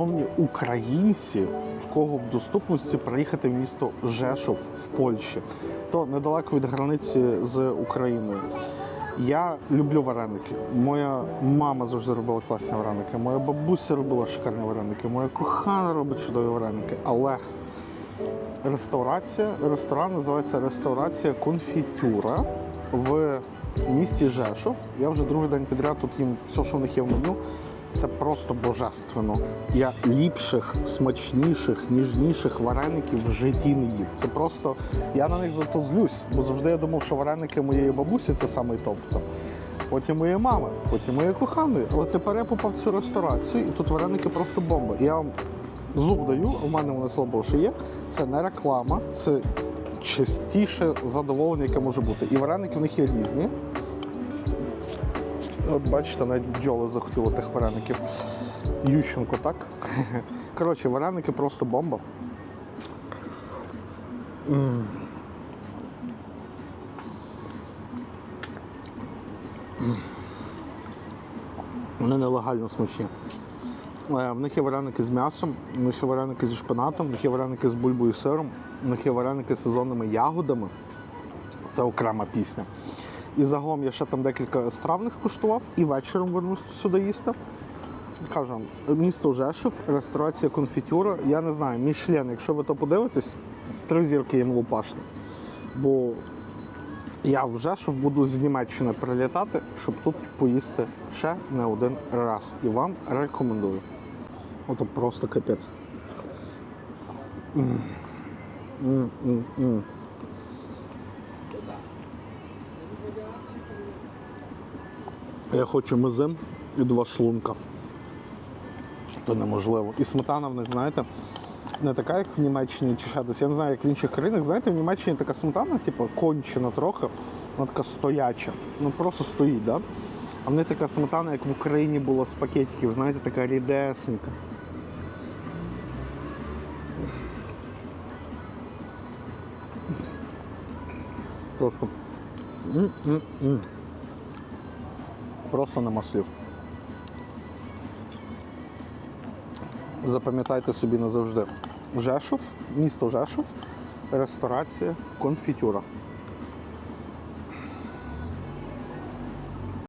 Шановні українці, в кого в доступності приїхати в місто Жешов в Польщі, то недалеко від границі з Україною. Я люблю вареники. Моя мама завжди робила класні вареники. Моя бабуся робила шикарні вареники. Моя кохана робить чудові вареники. Але реставрація, ресторан називається Реставрація Конфітюра в місті Жешов. Я вже другий день підряд тут їм все, що в них є в меню. Це просто божественно. Я ліпших, смачніших, ніжніших вареників в житті не їв. Це просто я на них зато злюсь, бо завжди я думав, що вареники моєї бабусі це самий топ. Потім моєї мами, потім моєї коханої. Але тепер я попав в цю ресторацію, і тут вареники просто бомба. Я вам зуб даю, у мене вони слабо ще є. Це не реклама, це чистіше задоволення, яке може бути. І вареники в них є різні. От бачите, навіть бджоли захотіли тих вареників. Ющенко, так? Коротше, вареники просто бомба. Вони нелегально смачні. Е, В них є вареники з м'ясом, в них є вареники зі шпинатом, в них є вареники з бульбою і сиром, в них є вареники з сезонними ягодами. Це окрема пісня. І загалом я ще там декілька стравних куштував і вечором вернусь сюди їсти. Кажу, місто Жешов, ресторація конфітюра. Я не знаю, Мішлен, якщо ви то подивитесь, три зірки їм лупаште. Бо я в Жешов буду з Німеччини прилітати, щоб тут поїсти ще не один раз. І вам рекомендую. Ото просто капець. М. М, м, м. Я хочу мизин і два шлунка. То неможливо. І сметана в них, знаєте, не така, як в Німеччині чи ще десь. Я не знаю, як в інших країнах. Знаєте, в Німеччині така сметана, типу, кончена трохи, вона така стояча. Ну просто стоїть, да? А в них така сметана, як в Україні було з пакетиків, знаєте, така рідесенька. Просто. М-м-м. Просто нема слів. Запам'ятайте собі назавжди. Жешов, місто Жешов, ресторація, конфітюра.